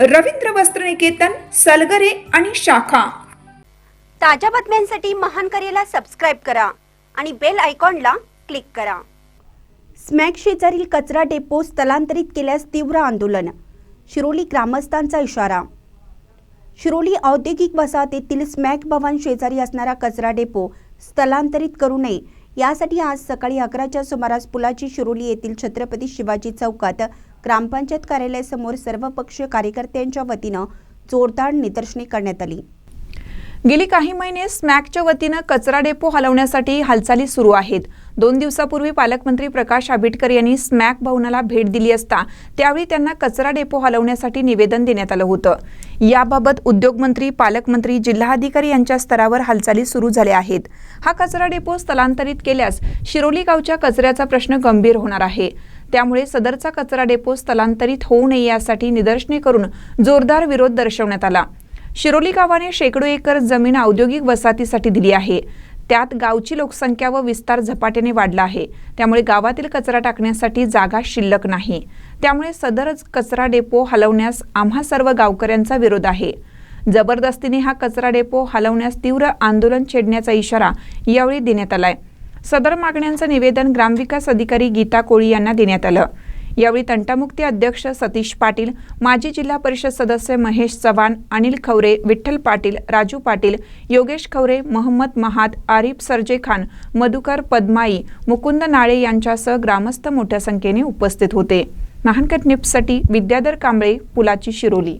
रवींद्र वस्त्रनिकेतन सलगरे आणि शाखा. ताज्या बातम्यांसाठी महान करेला सबस्क्राईब करा आणि बेल आयकॉनला क्लिक करा. स्मॅक शेजारील कचरा डेपो स्थलांतरित केल्यास तीव्र आंदोलन. शिरोली ग्रामस्थांचा इशारा. शिरोली औद्योगिक वसाहतीतील स्मॅक भवन शेजारी असणारा कचरा डेपो स्थलांतरित करू नये. यासाठी आज सकाळी अकराच्या सुमारास पुलाची शिरोली येथील छत्रपती शिवाजी चौकात ग्रामपंचायत कार्यालयासमोर सर्वपक्षीय कार्यकर्त्यांच्या वतीनं जोरदार निदर्शने करण्यात आली. गेली काही महिने स्मॅकच्या वतीनं कचरा डेपो हलवण्यासाठी हालचाली सुरू आहेत. दोन दिवसापूर्वी पालकमंत्री प्रकाश आंबेडकर यांनी स्मॅक भवनाला भेट दिली असता त्यावेळी त्यांना कचरा डेपो हलवण्यासाठी निवेदन देण्यात आलं होतं. याबाबत उद्योगमंत्री पालकमंत्री जिल्हाधिकारी यांच्या स्तरावर हालचाली सुरू झाल्या आहेत. हा कचरा डेपो स्थलांतरित केल्यास शिरोली गावच्या कचऱ्याचा प्रश्न गंभीर होणार आहे. त्यामुळे सदरचा कचरा डेपो स्थलांतरित होऊ नये यासाठी निदर्शने करून जोरदार विरोध दर्शवण्यात आला. शिरोली गावाने शेकडो एकर जमीन औद्योगिक वसाहतीसाठी दिली आहे. त्यात गावची लोकसंख्या व विस्तार झपाट्याने वाढला आहे. त्यामुळे गावातील कचरा टाकण्यासाठी जागा शिल्लक नाही. त्यामुळे सदरच कचरा डेपो हलवण्यास आम्हा सर्व गावकऱ्यांचा विरोध आहे. जबरदस्तीने हा कचरा डेपो हलवण्यास तीव्र आंदोलन छेडण्याचा इशारा यावेळी देण्यात आलाय. सदर मागण्यांचं निवेदन ग्रामविकास अधिकारी गीता कोळी यांना देण्यात आलं. यावेळी तंटामुक्ती अध्यक्ष सतीश पाटील माजी जिल्हा परिषद सदस्य महेश चव्हाण अनिल खवरे विठ्ठल पाटील राजू पाटील योगेश खवरे मोहम्मद महात आरिफ सरजे खान मधुकर पद्माई मुकुंद नाळे यांच्यासह ग्रामस्थ मोठ्या संख्येने उपस्थित होते. महानकट निप्ससाठी विद्याधर कांबळे पुलाची शिरोली.